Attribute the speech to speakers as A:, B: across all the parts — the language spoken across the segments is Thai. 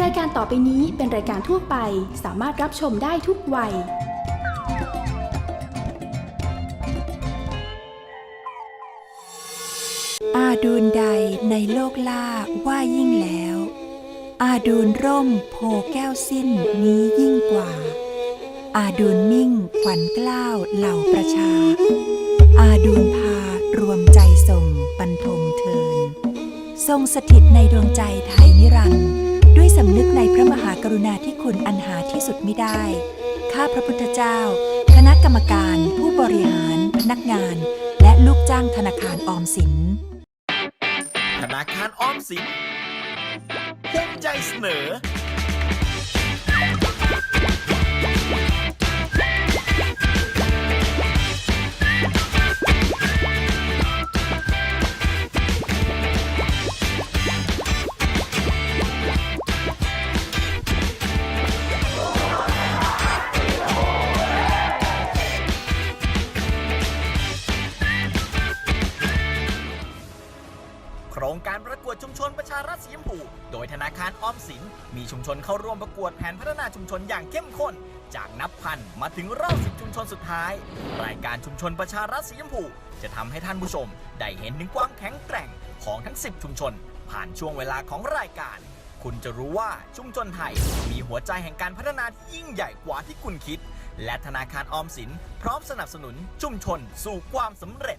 A: รายการต่อไปนี้เป็นรายการทั่วไปสามารถรับชมได้ทุกวัย
B: อาดูนใดในโลกล่าว่ายิ่งแล้ว อาดูนร่มโพแก้วสิ้นนี้ยิ่งกว่า อาดูนมิ่งขวัญกล้าวเหล่าประชา อาดูนพารวมใจส่งบรรทมเทิน ทรงสถิตในดวงใจไทยนิรันดร์ ด้วยสำนึกในพระมหากรุณาธิคุณอันหาที่สุดไม่ได้ ข้าพระพุทธเจ้า คณะกรรมการ ผู้บริหาร พนักงาน และลูกจ้างธนาคารออมสิน
C: ธนาคารออมสินภูมิใจเสนอ ชนอย่างเข้มข้น จากนับพันมาถึงรอบสิบชุมชนสุดท้าย รายการชุมชนประชารัฐสีชมพูจะทำให้ท่านผู้ชม ได้เห็นถึงความแข็งแกร่งของทั้ง 10 ชุมชน ผ่านช่วงเวลาของรายการ คุณจะรู้ว่าชุมชนไทย มีหัวใจแห่งการพัฒนาที่ยิ่งใหญ่กว่าที่คุณคิด และธนาคารออมสิน พร้อมสนับสนุนชุมชนสู่ความสำเร็จ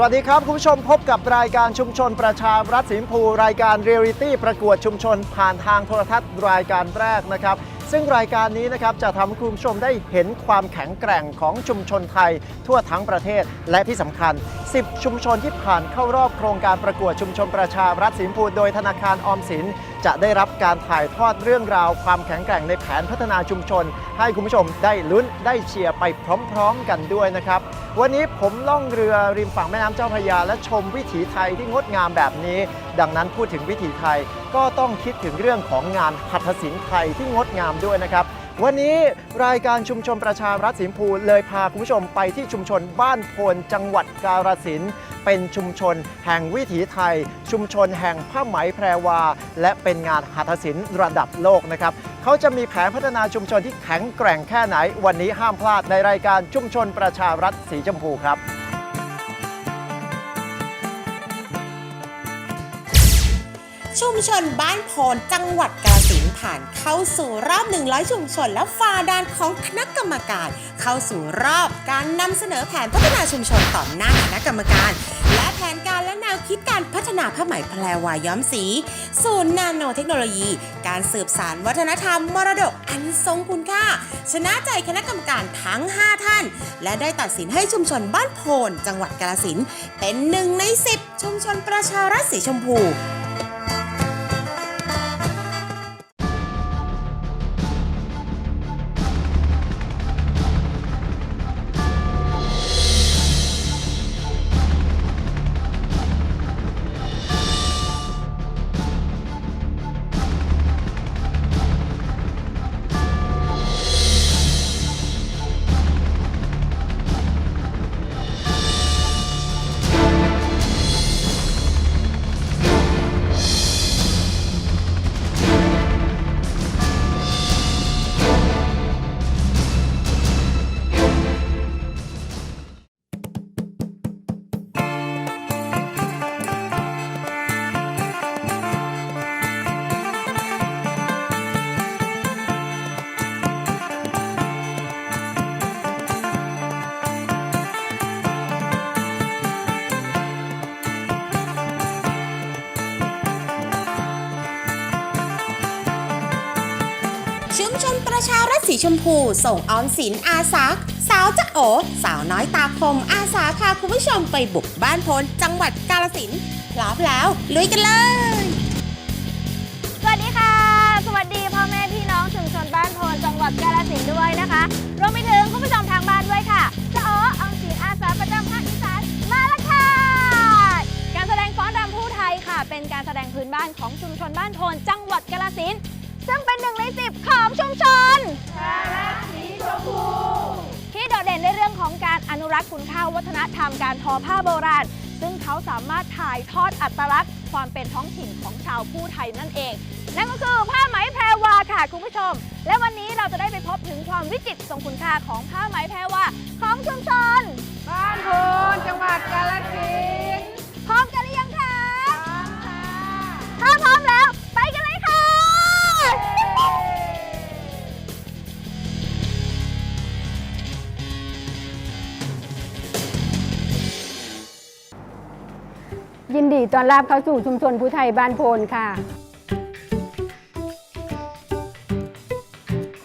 D: สวัสดีครับ คุณผู้ชมพบกับรายการชุมชนประชารัฐสิมพู รายการเรียลิตี้ประกวดชุมชนผ่านทางโทรทัศน์รายการแรกนะครับ ซึ่งรายการนี้นะครับจะทำให้คุณผู้ชมได้เห็นความแข็งแกร่งของชุมชนไทย ทั่วทั้งประเทศและที่สำคัญ 10 ชุมชนที่ผ่านเข้ารอบโครงการประกวดชุมชนประชารัฐสิมพู โดยธนาคารออมสิน จะได้รับการถ่ายทอดเรื่องราว ความแข็งแกร่งในแผนพัฒนาชุมชน ให้คุณผู้ชมได้ลุ้นได้เชียร์ไปพร้อมๆกันด้วยนะครับ วันนี้ผมล่องเรือริมฝั่งแม่น้ำเจ้าพระยา และชมวิถีไทยที่งดงามแบบนี้ ดังนั้นพูดถึงวิถีไทยก็ต้องคิดถึงเรื่องของงานหัตถศิลป์ไทยที่งดงามด้วยนะครับ วันนี้รายการชุมชนประชารัฐสิมพูเลยพาคุณผู้ชมไปที่ชุมชนบ้านโพนจังหวัดกาฬสินธุ์เป็นชุมชนแห่งวิถีไทย ชุมชนแห่งผ้าไหมแพรวา และเป็นงานหัตถศิลป์ระดับโลกนะครับเขาจะมีแผนพัฒนาชุมชนที่แข็งแกร่งแค่ไหน วันนี้ห้ามพลาดในรายการชุมชนประชารัฐสีชมพูครับ
E: ชุมชนบ้านโพนจังหวัดกาฬสินผ่านเข้าสู่รอบ 100 ชุมชน และฝ่าด่านของคณะกรรมการ เข้าสู่รอบการนำเสนอแผนพัฒนาชุมชนต่อหน้าคณะกรรมการ และแผนการและแนวคิดการพัฒนาผ้าไหมแพรวาย้อมสี ศูนย์นาโนเทคโนโลยี การสืบสารวัฒนธรรมมรดกอันทรงคุณค่า ชนะใจคณะกรรมการทั้ง 5 ท่าน และได้ตัดสินให้ชุมชนบ้านโพนจังหวัดกาฬสินเป็นหนึ่งใน 10 ชุมชนประชารัฐสีชมพู ชมพู ส่งออมสินอาสาสาวจะโอ สาวน้อยตาคมอาสาพาคุณผู้ชมไปบุกบ้านพลจังหวัดกาฬสินพร้อมแล้วลุยกันเลย
F: สวัสดีค่ะ สวัสดีพ่อแม่พี่น้องชุมชนบ้านโพนจังหวัดกาฬสินด้วยนะคะรวมไปถึงคุณผู้ชมทางบ้านด้วยค่ะจะอ๋ออังสีอาสาประจำภาคอีสานมาแล้วค่ะการแสดงฟ้อนรำผู้ไทยค่ะ เป็นการแสดงพื้นบ้านของชุมชนบ้านโพนจังหวัดกาฬสิน ซึ่งเป็นหนึ่งในสิบของชุมชนที่โดดเด่นในเรื่องของการอนุรักษ์คุณค่าวัฒนธรรมการทอผ้าโบราณ ซึ่งเขาสามารถถ่ายทอดอัตลักษณ์ ความเป็นท้องถิ่นของชาวผู้ไทยนั่นเอง นั่นก็คือผ้าไหมแพรวาค่ะคุณผู้ชม และวันนี้เราจะได้ไปพบถึงความวิจิตรทรงคุณค่าของผ้าไหมแพรวาของชุมชน
G: บ้านโพนจังหวัดกาฬสินธุ์
F: พร้อมกันหรือยัง
G: ต้อนรับเข้าสู่ชุมชนผู้ไทยบ้านโพนค่ะ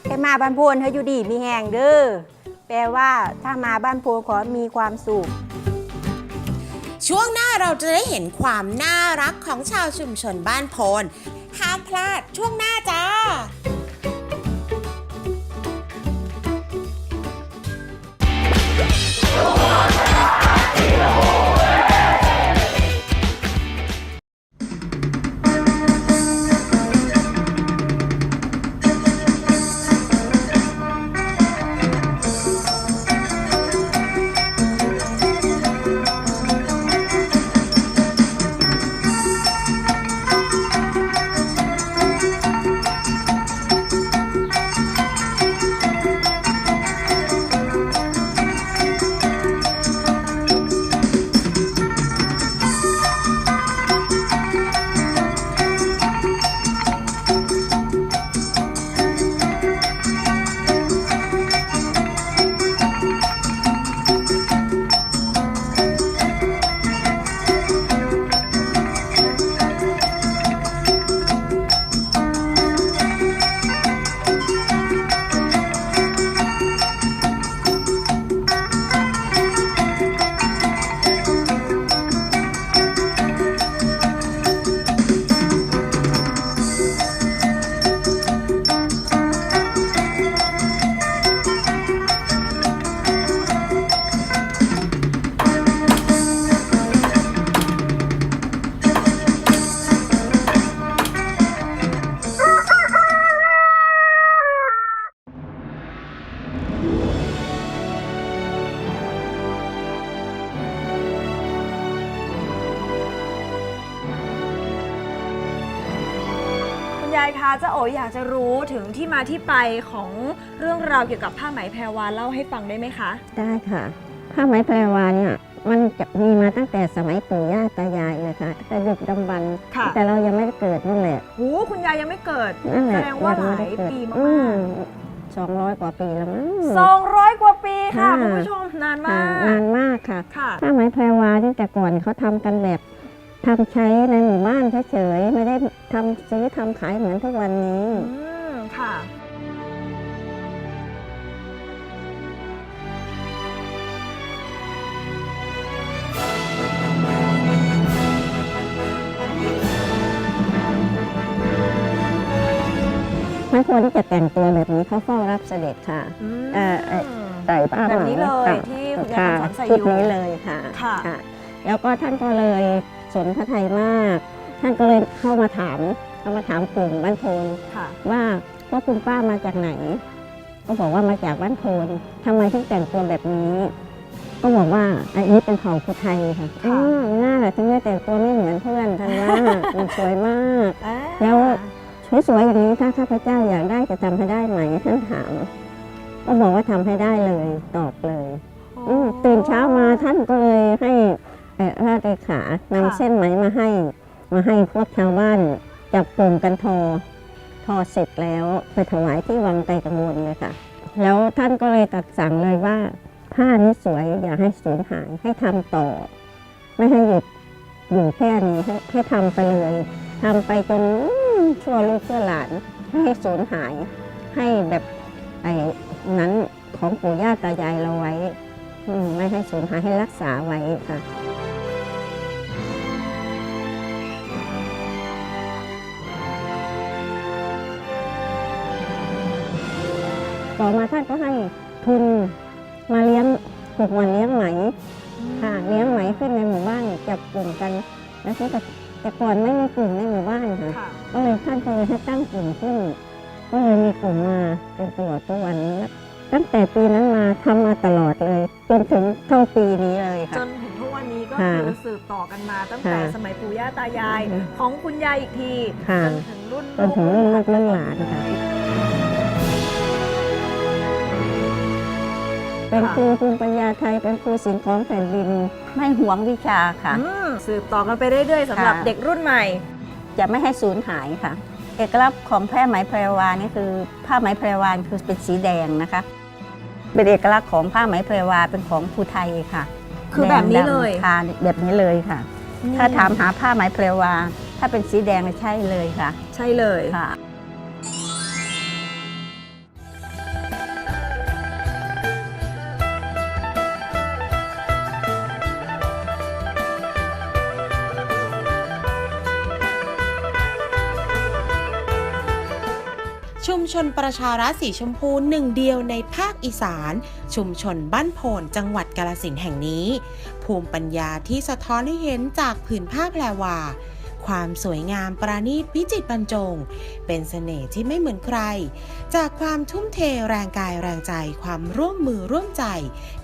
H: ไปมาบ้านโพนเธออยู่ดีมีแหงเด้อแปลว่าถ้ามาบ้านโพนขอมีความสุข
E: ช่วงหน้าเราจะได้เห็นความน่ารักของชาวชุมชนบ้านโพนห้ามพลาดช่วงหน้าจ้า
F: รู้ถึงที่มาที่ไปของเรื่องราวเกี่ยวกับผ้าไหมแพรวาเล่าให้ฟังได้ไหมคะ
I: ได้ค่ะ ผ้าไหมแพรวาเนี่ยมันจะมีมาตั้งแต่สมัยปู่ย่าตายายเลยค่ะตั้งแต่ดึกดำบรรพ์
F: ค่ะ
I: แต่เรายังไม่ได้เกิดนั่นแหละ
F: โหคุณยายยังไม่เกิด
I: นั่นแห
F: แส
I: ละ
F: ดงว่าห
I: ยัง
F: ลา
I: ไม่
F: ย
I: ได้เกิด
F: ปีมา
I: อื
F: ก
I: สองร้อยกว่าปีแล้วมั้ง
F: ๆสองร้อยกว่าปีค่ะ
I: ค่ะ
F: คุณผู้ชมนานมา
I: ค่ะ
F: ก
I: นานมากค่ะ
F: ค่ะ
I: ผ้าไหมแพรวาที่แต่ก่อนเขาทำกันแบบ ทำใช้ในหมู่บ้านเฉยๆไม่ได้ทำซื้อทำขายเหมือนทุกวันนี้
F: อืมค่ะ
I: ไม่ควรที่จะแต่งตัวแบบนี้เขาเฝ้ารับเสด็จค่ะ
F: อืม
I: เอ่อเอ่อ ใส่ผ้า
F: แบบนี้เลย
I: ค่ะ
F: ที่คุณยาย
I: ค่ะ
F: คำสอนใส่
I: ชุด
F: อยู่
I: นี้เลยค่ะ
F: ค่ะ
I: แล้วก็ท่านก็เลย สนพระไทยมาก ท่านก็เลยเข้ามาถามเข้ามาถามกลุ่มบ้านโพน
F: ค่ะ
I: ว่าว่าคุณป้ามาจากไหน ก็บอกว่ามาจากบ้านโพนทำไมถึงแต่งตัวแบบนี้ ก็บอกว่าอันนี้เป็นเผ่าภูไทยค่ะ
F: ค่ะ
I: อ๋อน่าแหละถึงได้แต่งตัวไม่เหมือนเพื่อนท่านว่า มันสวยมาก
F: อ่า
I: แล้วสวยๆอย่างนี้ถ้าข้าพเจ้าอยากได้จะทำให้ได้ไหมท่านถาม ก็บอกว่าทำให้ได้เลยตอบเลย อืมตื่นเช้ามาท่านก็เลยให้ เอ่อราชเลขานำเส้นไหมมาให้ มาให้พวกชาวบ้านจับกลุ่มกันทอ ทอเสร็จแล้วไปถวายที่วังไตรกังวลเลยค่ะ แล้วท่านก็เลยตรัดสั่งเลยว่า ผ้านี้สวยอย่าให้สูญหายให้ทำต่อ ไม่ให้หยุดอยู่แค่นี้ให้ให้ทำไปเลยทำไปจนชั่วลูกชั่วหลานไม่ให้สูญหาย ให้แบบไอ้นั้นของปู่ย่าตายายเราไว้อืมไม่ให้สูญหายให้รักษาไว้ค่ะ ต่อมาท่านก็ให้ทุนมาเลี้ยงปลูกมันเลี้ยงไหมค่ะเลี้ยงไหมขึ้นในหมู่บ้านจับกลุ่มกัน แล้วที่แต่แต่ก่อนไม่มีกลุ่มในหมู่บ้านค่ะ
F: ค่ะ
I: ก็เลยท่านก็เลยให้ตั้งกลุ่มขึ้นก็เลยมีกลุ่มมาจนตลอดทุกวันนี้ตั้งแต่ปีนั้นมาทำมาตลอดเลย จนถึงเท่าปีนี้เลย
F: จ
I: ค่ะ
F: นถึงทุกวันนี้ก็
I: ค่ะ
F: คือสืบต่อกันมาตั้งแต่
I: ค่ะ
F: สมัยปู่ย่าตายาย
I: ค่ะ
F: ของคุณยายอีกที
I: ค่ะ
F: จนถึงรุ่น
I: จนถึงรุ่นลูกรุ่นหลานค่ะ เป็นครูภูมิปัญญาไทย เป็นครูศิลป์ของแผ่นดิน ไม่หวงวิชาค่ะ
F: อืมสืบต่อกันไปเรื่อยๆสำหรับ
I: ค่ะ
F: เด็กรุ่นใหม่
I: จะไม่ให้สูญหายค่ะ เอกลักษณ์ของผ้าไหมแพรวานี่คือผ้าไหมแพรวาคือเป็นสีแดงนะคะ เป็นเอกลักษณ์ของผ้าไหมแพรวาเป็นของภูไทยค่ะ
F: คือแบบนี้
I: ดงดำ
F: เลย
I: ค่ะแบบนี้เลยค่ะ ถ้าถามหาผ้าไหมแพรวา ถ้าเป็นสีแดงเนี่ยใช่เลยค่ะ
F: ใช่เลย
I: ค่ะ
E: ชนประชารัฐสีชมพูหนึ่งเดียวในภาคอีสาน ชุมชนบ้านโพนจังหวัดกาลสินแห่งนี้ ภูมิปัญญาที่สะท้อนให้เห็นจากผืนผ้าแพรวาความสวยงามประณีตวิจิตรบรรจง เป็นเสน่ห์ที่ไม่เหมือนใคร จากความทุ่มเทแรงกายแรงใจความร่วมมือร่วมใจ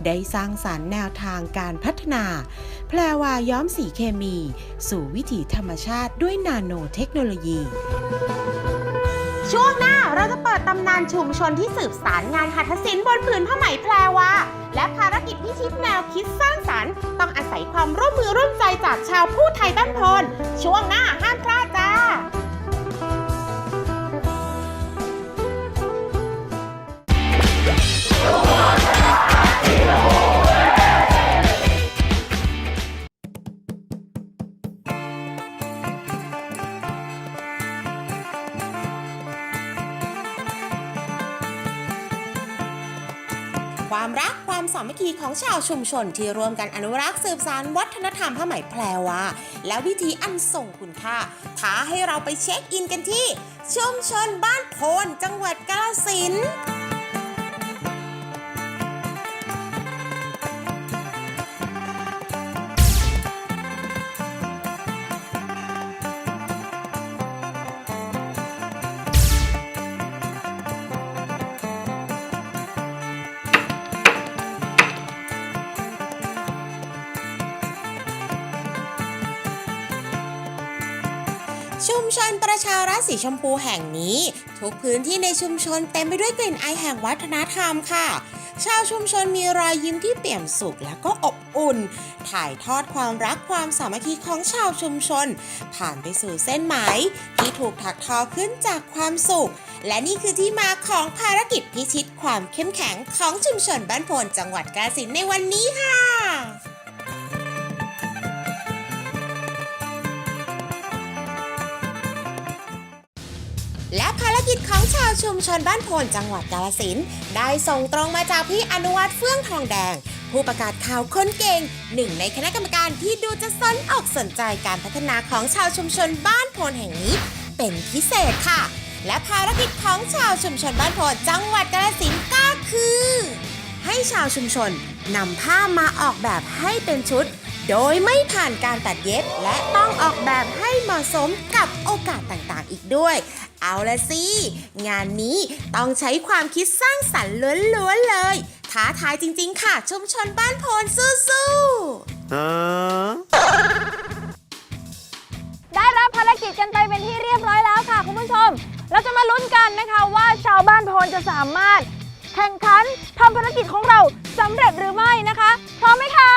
E: ได้สร้างสารรค์แนวทางการพัฒนา แพรวาย้อมสีเคมี สู่วิถีธรรมชาติด้วยนาโนเทคโนโลยี ช่วงหน้าเราจะเปิดตำนานชุมชนที่สืบสารงานหัตถศิลป์บนผืนผ้าไหมแพรวาและภารกิจพิชิตแนวคิดสร้างสรรค์ ต้องอาศัยความร่วมมือร่วมใจจากชาวผู้ไทยบ้านพล ช่วงหน้าห้ามพลาดจ้า ธีของชาวชุมชนที่ร่วมกันอนุรักษ์สืบสานวัฒนธรรมผ้าไหมแพรวาและวิธีอันส่งคุณค่าท้าให้เราไปเช็คอินกันที่ ชุมชนบ้านโพนจังหวัดกาฬสินธุ์ สีชมพูแห่งนี้ ทุกพื้นที่ในชุมชนเต็มไปด้วยกลิ่นไอแห่งวัฒนธรรมค่ะ ชาวชุมชนมีรอยยิ้มที่เปี่ยมสุขและก็อบอุ่น ถ่ายทอดความรักความสามัคคีของชาวชุมชน ผ่านไปสู่เส้นไหม ที่ถูกถักทอขึ้นจากความสุข และนี่คือที่มาของภารกิจพิชิตความเข้มแข็งของชุมชนบ้านโพนจังหวัดกาฬสินในวันนี้ค่ะ และภารกิจของชาวชุมชนบ้านโพนจังหวัดกาฬสินได้ส่งตรงมาจากพี่อนุวัฒน์เฟื่องทองแดง ผู้ประกาศข่าวคนเก่ง หนึ่งในคณะกรรมการที่ดูจะสนอกสนใจการพัฒนาของชาวชุมชนบ้านโพนแห่งนี้ เป็นพิเศษค่ะ และภารกิจของชาวชุมชนบ้านโพนจังหวัดกาฬสินก็คือ ให้ชาวชุมชนนำผ้ามาออกแบบให้เป็นชุด โดยไม่ผ่านการตัดเย็บ และต้องออกแบบให้เหมาะสมกับโอกาสต่างๆ อีกด้วย เอาละสิ งานนี้ต้องใช้ความคิดสร้างสรรค์ล้วนๆเลย ท้าทายจริง ๆ ค่ะ ชุมชนบ้านโพนสู้ๆ
F: ได้รับภารกิจกันไปเป็นที่เรียบร้อยแล้วค่ะคุณผู้ชม เราจะมาลุ้นกันนะคะว่าชาวบ้านโพนจะสามารถ แข่งขันทำภารกิจของเราสำเร็จหรือไม่นะคะ พร้อมไหมคะ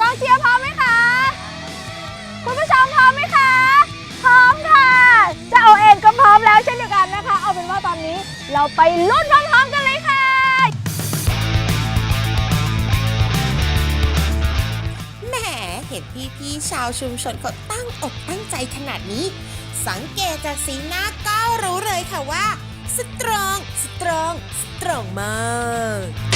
F: กองเชียร์พร้อมไหมคะ คุณผู้ชมพร้อมไหมคะ พร้อมค่ะเจ้าเองก็พร้อมแล้วเช่นเดียวกันนะคะ เอาเป็นว่าตอนนี้เราไปลุ้นพร้อมๆกันเลยค่ะ
E: แหมเห็นพี่ๆชาวชุมชนเขาตั้งอกตั้งใจขนาดนี้ สังเกตจากสีหน้าก็รู้เลยค่ะว่า สตรอง สตรอง สตรองมาก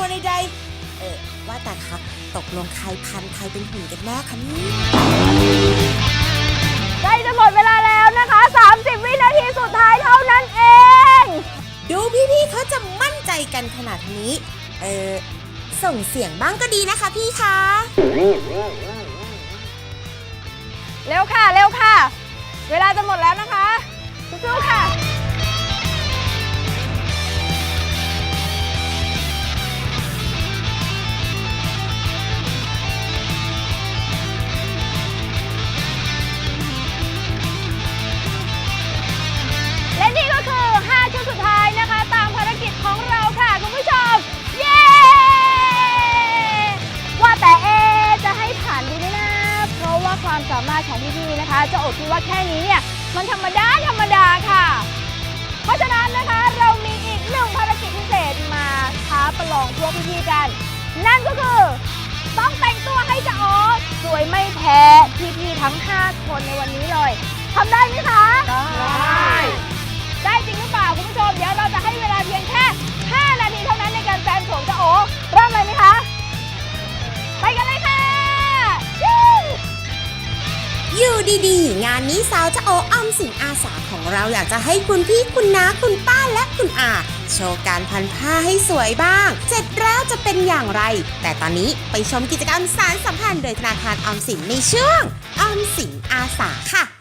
E: วลใดๆเออว่าแต่คะตกลงใครพันใครเป็นหุ่นกันแน่คะเนี่ย
F: ใกล้จะหมดเวลาแล้วนะคะ 30 วินาทีสุดท้ายเท่านั้นเอง
E: ดูพี่ๆเขาจะมั่นใจกันขนาดนี้ เออส่งเสียงบ้างก็ดีนะคะพี่คะ
F: เร็วค่ะ เร็วค่ะ เวลาจะหมดแล้วนะคะสู้ๆค่ะและ ความสามารถของพี่ๆนะคะ จะอดคิดว่าแค่นี้เนี่ยมันธรรมดาธรรมดาค่ะ เพราะฉะนั้นนะคะเรามีอีกหนึ่งภารกิจพิเศษมาท้าประลองพวกพี่ๆกัน นั่นก็คือ ต้องแต่งตัวให้จะออสวยไม่แพ้พี่ๆทั้ง 5 คนในวันนี้เลยทำได้ไหมคะได้ได้จริงหรือเปล่าคุณผู้ชมเดี๋ยวเราจะให้เวลาเพียงแค่ 5 นาทีเท่านั้นในการแปลงโฉมจะโอเริ่มเลยไหมคะ ไปกันเลย
E: อยู่ดีๆ งานนี้สาวจะโออมสินอาสาของเราอยากจะให้คุณพี่คุณน้าคุณป้าและคุณอาโชว์การพันผ้าให้สวยบ้าง เสร็จแล้วจะเป็นอย่างไร แต่ตอนนี้ไปชมกิจกรรมสารสัมพันธ์โดยธนาคารออมสินในช่วงออมสินอาสาค่ะ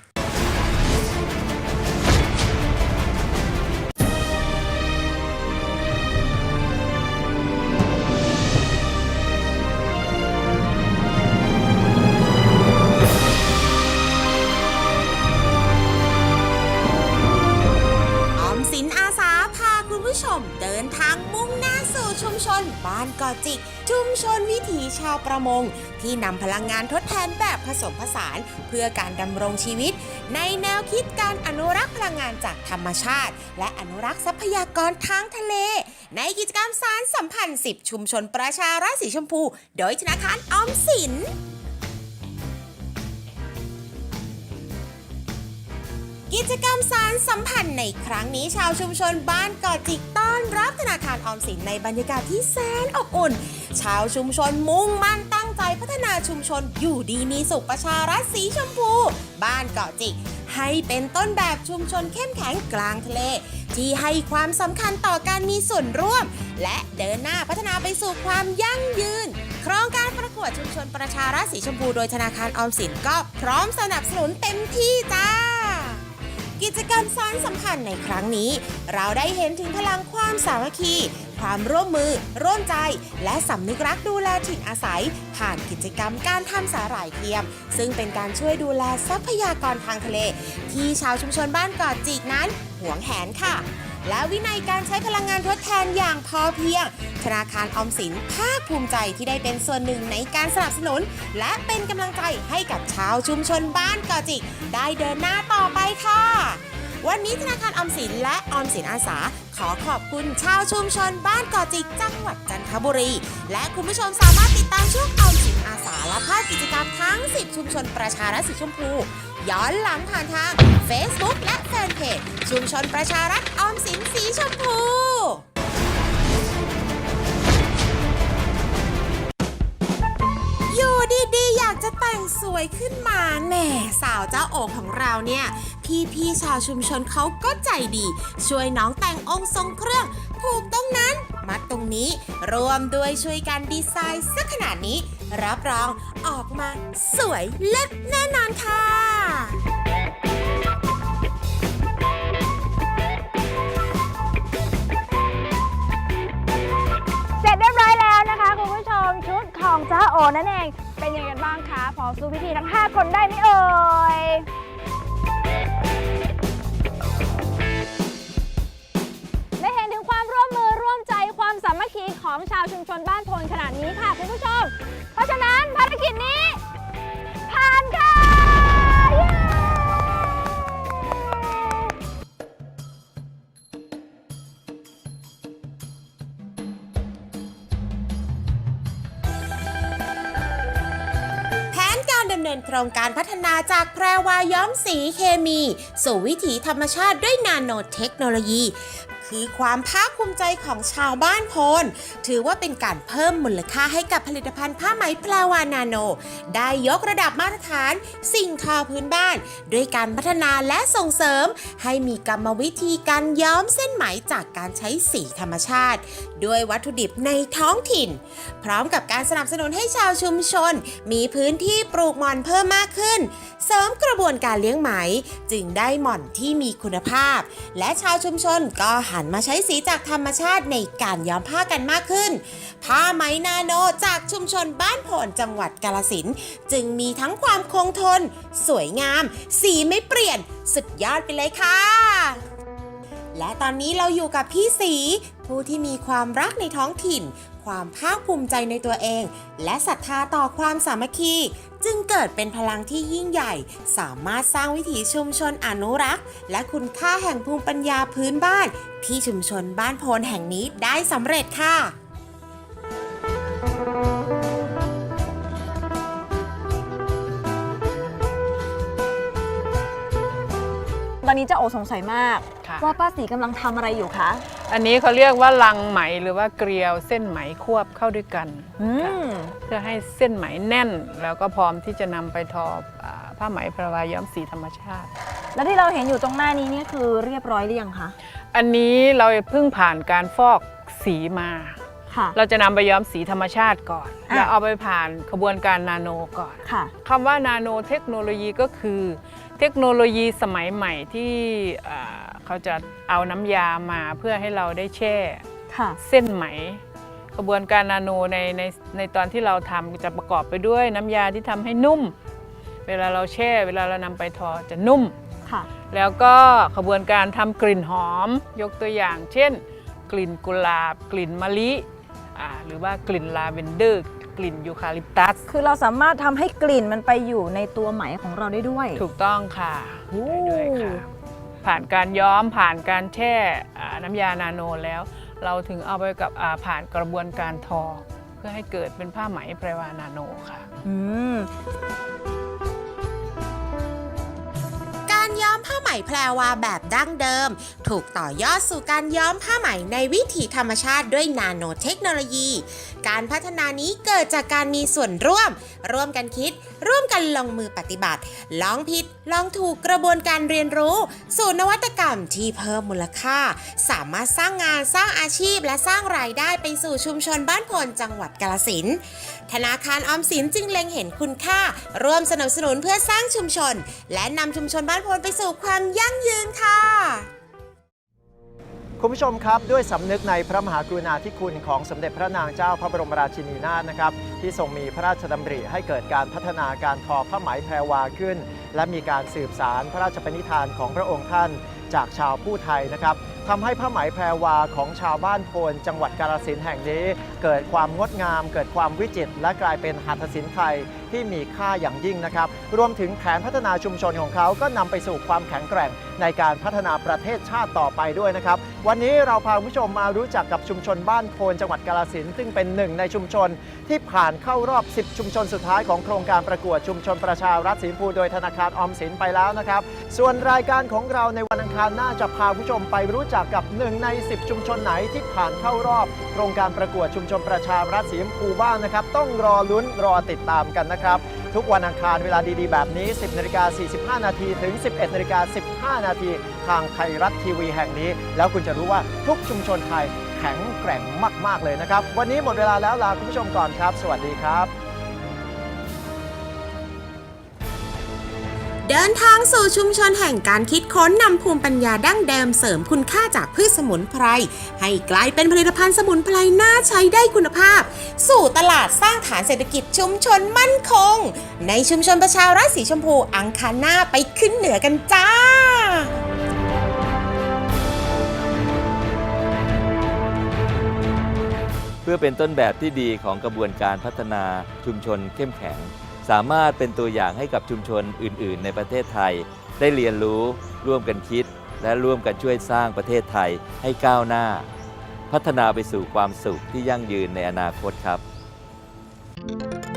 E: ประมง ที่นำพลังงานทดแทนแบบผสมผสาน เพื่อการดำรงชีวิต ในแนวคิดการอนุรักษ์พลังงานจากธรรมชาติ และอนุรักษ์ทรัพยากรทางทะเล ในกิจกรรมสารสัมพันธ์ 10 ชุมชนประชารัฐสีชมพู โดยธนาคารออมสิน กิจกรรมสารสัมพันธ์ในครั้งนี้ชาวชุมชนบ้านเกาะจิกต้อนรับธนาคารออมสินในบรรยากาศที่แสนอบอุ่น ชาวชุมชนมุ่งมั่นตั้งใจพัฒนาชุมชนอยู่ดีมีสุขประชารัฐสีชมพู บ้านเกาะจิก ให้เป็นต้นแบบชุมชนเข้มแข็งกลางทะเล ที่ให้ความสำคัญต่อการมีส่วนร่วม และเดินหน้าพัฒนาไปสู่ความยั่งยืนโครงการประกวดชุมชนประชารัฐสีชมพู โดยธนาคารออมสินก็พร้อมสนับสนุนเต็มที่จ้า กิจกรรมสารสัมพันธ์ในครั้งนี้ เราได้เห็นถึงพลังความสามัคคี ความร่วมมือ ร่วมใจ และสำนึกรักดูแลถิ่นอาศัย ผ่านกิจกรรมการทำสาหร่ายเทียม ซึ่งเป็นการช่วยดูแลทรัพยากรทางทะเล ที่ชาวชุมชนบ้านเกาะจิกนั้นหวงแหนค่ะ และวินัยการใช้พลังงานทดแทนอย่างพอเพียง ธนาคารออมสินภาคภูมิใจที่ได้เป็นส่วนหนึ่งในการสนับสนุน และเป็นกำลังใจให้กับชาวชุมชนบ้านเกาะจิก ได้เดินหน้าต่อไปค่ะวันนี้ธนาคารออมสินและออมสินอาสา ขอขอบคุณชาวชุมชนบ้านเกาะจิกจังหวัดจันทบุรี และคุณผู้ชมสามารถติดตามช่วงออมสินอาสาและภาพกิจกรรมทั้ง 10 ชุมชนประชารัฐสีชมพู ย้อนหลังผ่านทาง Facebook และแฟนเพจชุมชนประชารัฐออมสินสีชมพูอยู่ดีๆ อยากจะแต่งสวยขึ้นมาแหมสาวเจ้าโอของเราเนี่ย พี่ๆชาวชุมชนเขาก็ใจดี ช่วยน้องแต่งองค์ทรงเครื่อง ผูกตรงนั้น มัดตรงนี้ รวมด้วยช่วยกันดีไซน์สักขนาดนี้ รับรองออกมาสวยเลิศแน่นอนค่ะ
F: เสร็จเรียบร้อยแล้วนะคะคุณผู้ชมชุดของจ้าโอนั่นเอง เป็นยังไงกันบ้างคะ พอสู้พิธีทั้ง 5 คนได้ไหมเอ่ย ของชาวชุมชนบ้านโพนขนาดนี้ค่ะคุณผู้ชม เพราะฉะนั้นภารกิจนี้ผ่านค่ะ
E: แผนการดำเนินโครงการพัฒนาจากแพรวาย้อมสีเคมี สู่วิถีธรรมชาติด้วยนาโนเทคโนโลยี คือความภาคภูมิใจของชาวบ้านโพน ถือว่าเป็นการเพิ่มมูลค่าให้กับผลิตภัณฑ์ผ้าไหมแพรวานาโน ได้ยกระดับมาตรฐานสิ่งทอพื้นบ้าน ด้วยการพัฒนาและส่งเสริม ให้มีกรรมวิธีการย้อมเส้นไหมจากการใช้สีธรรมชาติ ด้วยวัตถุดิบในท้องถิ่น พร้อมกับการสนับสนุนให้ชาวชุมชน มีพื้นที่ปลูกหม่อนเพิ่มมากขึ้น เสริมกระบวนการเลี้ยงไหม จึงได้หม่อนที่มีคุณภาพ และชาวชุมชนก็หันมาใช้สีจากธรรมชาติในการย้อมผ้ากันมากขึ้น ผ้าไหมนาโนจากชุมชนบ้านโพนจังหวัดกาลสินจึงมีทั้งความคงทน สวยงาม สีไม่เปลี่ยน สุดยอดไปเลยค่ะ และตอนนี้เราอยู่กับพี่สีผู้ที่มีความรักในท้องถิ่น ความภาคภูมิใจในตัวเอง และศรัทธาต่อความสามัคคี จึงเกิดเป็นพลังที่ยิ่งใหญ่ สามารถสร้างวิถีชุมชนอนุรักษ์ และคุณค่าแห่งภูมิปัญญาพื้นบ้าน ที่ชุมชนบ้านโพนแห่งนี้ได้สำเร็จค่ะ
F: เจ้าโอสงสัยมาก
G: ค่ะ
F: ว่าป้าสีกำลังทำอะไรอยู่คะ
G: อันนี้เขาเรียกว่าลังไหมหรือว่าเกลียวเส้นไหมควบเข้าด้วยกัน
F: อื
G: ค่ะ
F: ม
G: เพื่อให้เส้นไหมแน่น แล้วก็พร้อมที่จะนำไปทออ่าผ้าไหมพราวาย้อมสีธรรมชาติ
F: แล้วที่เราเห็นอยู่ตรงหน้านี้นี่คือเรียบร้อยหรือยังคะ
G: อันนี้เราเพิ่งผ่านการฟอกสีมา
F: ค่ะ
G: เราจะนำไปย้อมสีธรรมชาติก่อน
F: อะ
G: แล้วเอาไปผ่านขบวนการนาโนก่อน
F: ค่ะ
G: คำว่านาโนเทคโนโลยีก็คือ เทคโนโลยีสมัยใหม่ที่อ่าเขาจะเอาน้ำยามาเพื่อให้เราได้แช่
F: ค่ะ
G: เส้นไหมกระบวนการนาโนในในในตอนที่เราทำจะประกอบไปด้วยน้ำยาที่ทำให้นุ่ม เวลาเราแช่เวลาเรานำไปทอจะนุ่ม
F: ค่ะ
G: แล้วก็ขบวนการทำกลิ่นหอม ยกตัวอย่าง เช่น กลิ่นกุหลาบ กลิ่นมะลิอ่าหรือว่ากลิ่นลาเวนเดอร์ กลิ่นยูคาลิปตัส
F: คือเราสามารถทำให้กลิ่นมันไปอยู่ในตัวไหมของเราได้ด้วย
G: ถูกต้องค่ะ
F: โอ้
G: ได้ด้วยค่ะ ผ่านการย้อมผ่านการแช่อ่าน้ำยานาโนแล้ว เราถึงเอาไปกับอ่าผ่านกระบวนการทอ เพื่อให้เกิดเป็นผ้าไหมแปรวานาโนค่ะ
F: อืม
E: การย้อมผ้าไหมแพรวาแบบดั้งเดิม ถูกต่อยอดสู่การย้อมผ้าไหมในวิถีธรรมชาติด้วยนาโนเทคโนโลยี การพัฒนานี้เกิดจากการมีส่วนร่วม ร่วมกันคิด ร่วมกันลงมือปฏิบัติ ลองผิด ลองถูกกระบวนการเรียนรู้ สู่นวัตกรรมที่เพิ่มมูลค่า สามารถสร้างงานสร้างอาชีพและสร้างรายได้ไปสู่ชุมชนบ้านพลจังหวัดกาลสินธนาคารออมสินจึงเล็งเห็นคุณค่า ร่วมสนับสนุนเพื่อสร้างชุมชน และนำชุมชนบ้านพลไปสู่ความยั่งยืนค่ะ
D: คุณผู้ชมครับด้วยสำนึกในพระมหากรุณาธิคุณของสมเด็จพระนางเจ้าพระบรมราชินีนาถนะครับที่ทรงมีพระราชดำริให้เกิดการพัฒนาการทอผ้าไหมแพรวาขึ้น และมีการสืบสารพระราชปณิธานของพระองค์ท่าน จากชาวผู้ไทยนะครับ ทำให้ผ้าไหมแพรวาของชาวบ้านโพนจังหวัดกาฬสินแห่งนี้ เกิดความงดงาม เกิดความวิจิตรและกลายเป็นหัตถศิลป์ไทยที่มีค่าอย่างยิ่งนะครับ รวมถึงแผนพัฒนาชุมชนของเขาก็นำไปสู่ความแข็งแกร่งในการพัฒนาประเทศชาติต่อไปด้วยนะครับ วันนี้เราพาผู้ชมมารู้จักกับชุมชนบ้านโพนจังหวัดกาฬสินซึ่งเป็นหนึ่งในชุมชน ที่ผ่านเข้ารอบ 10 ชุมชนสุดท้ายของโครงการประกวดชุมชนประชารัฐสีชมพูโดยธนาคารออมสินไปแล้วนะครับ ส่วนรายการของเราในวันอังคารหน้าจะพาผู้ชมไปรู้จักกับหนึ่งใน 10 ชุมชนไหนที่ผ่านเข้ารอบโครงการประกวดชุมชนประชารัฐสีชมพูบ้างนะครับ ต้องรอลุ้นรอติดตามกันนะครับ ทุกวันอังคารเวลาดีๆ แบบนี้ 10นาฬิกา45 นาทีถึง 11นาฬิกา15 นาทีทางไทยรัฐทีวีแห่งนี้ แล้วคุณจะรู้ว่าทุกชุมชนไทยแข็งแกร่งมาก ๆ เลยนะครับ วันนี้หมดเวลาแล้วลาคุณผู้ชมก่อนครับ สวัสดีครับ
E: เดินทางสู่ชุมชนแห่งการคิดค้นนำภูมิปัญญาดั้งเดิมเสริมคุณค่าจากพืชสมุนไพร ให้กลายเป็นผลิตภัณฑ์สมุนไพรน่าใช้ได้คุณภาพ สู่ตลาดสร้างฐานเศรษฐกิจชุมชนมั่นคง ในชุมชนประชารัฐสีชมพูอังคารหน้าไปขึ้นเหนือกันจ้า
J: เพื่อเป็นต้นแบบที่ดีของกระบวนการพัฒนาชุมชนเข้มแข็ง สามารถเป็นตัวอย่างให้กับชุมชนอื่น ๆ ในประเทศไทย ได้เรียนรู้ร่วมกันคิด และร่วมกันช่วยสร้างประเทศไทยให้ก้าวหน้า พัฒนาไปสู่ความสุขที่ยั่งยืนในอนาคตครับ thank you